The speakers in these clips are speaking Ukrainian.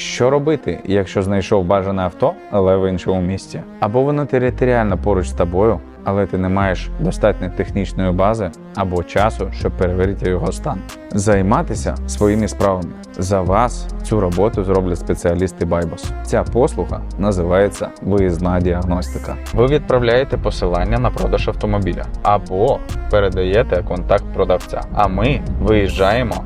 Що робити, якщо знайшов бажане авто, але в іншому місті? Або воно територіально поруч з тобою, але ти не маєш достатньо технічної бази або часу, щоб перевірити його стан. Займатися своїми справами. За вас цю роботу зроблять спеціалісти Байбос. Ця послуга називається виїзна діагностика. Ви відправляєте посилання на продаж автомобіля або передаєте контакт продавця. А ми виїжджаємо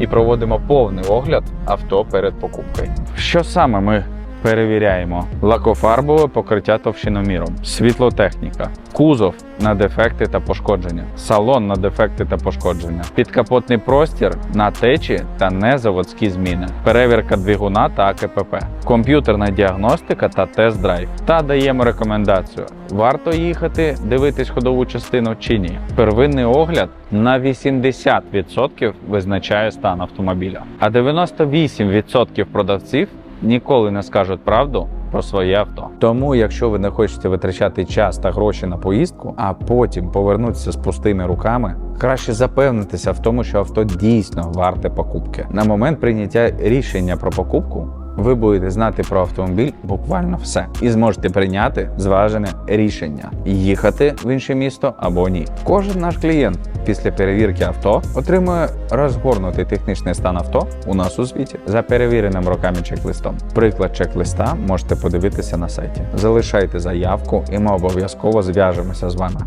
і проводимо повний огляд авто перед покупкою. Що саме ми перевіряємо? Лакофарбове покриття товщиноміром, світлотехніка, кузов на дефекти та пошкодження, салон на дефекти та пошкодження, підкапотний простір на течі та незаводські зміни, перевірка двигуна та АКПП, комп'ютерна діагностика та тест-драйв. Та даємо рекомендацію: варто їхати дивитись ходову частину чи ні. Первинний огляд на 80% визначає стан автомобіля, а 98% продавців ніколи не скажуть правду про своє авто. Тому, якщо ви не хочете витрачати час та гроші на поїздку, а потім повернутися з пустими руками, краще запевнитися в тому, що авто дійсно варте покупки. На момент прийняття рішення про покупку. Ви будете знати про автомобіль буквально все і зможете прийняти зважене рішення їхати в інше місто або ні. Кожен наш клієнт після перевірки авто отримує розгорнутий технічний стан авто у нас у звіті за перевіреним роками чек-листом. Приклад чек-листа можете подивитися на сайті. Залишайте заявку, і ми обов'язково зв'яжемося з вами.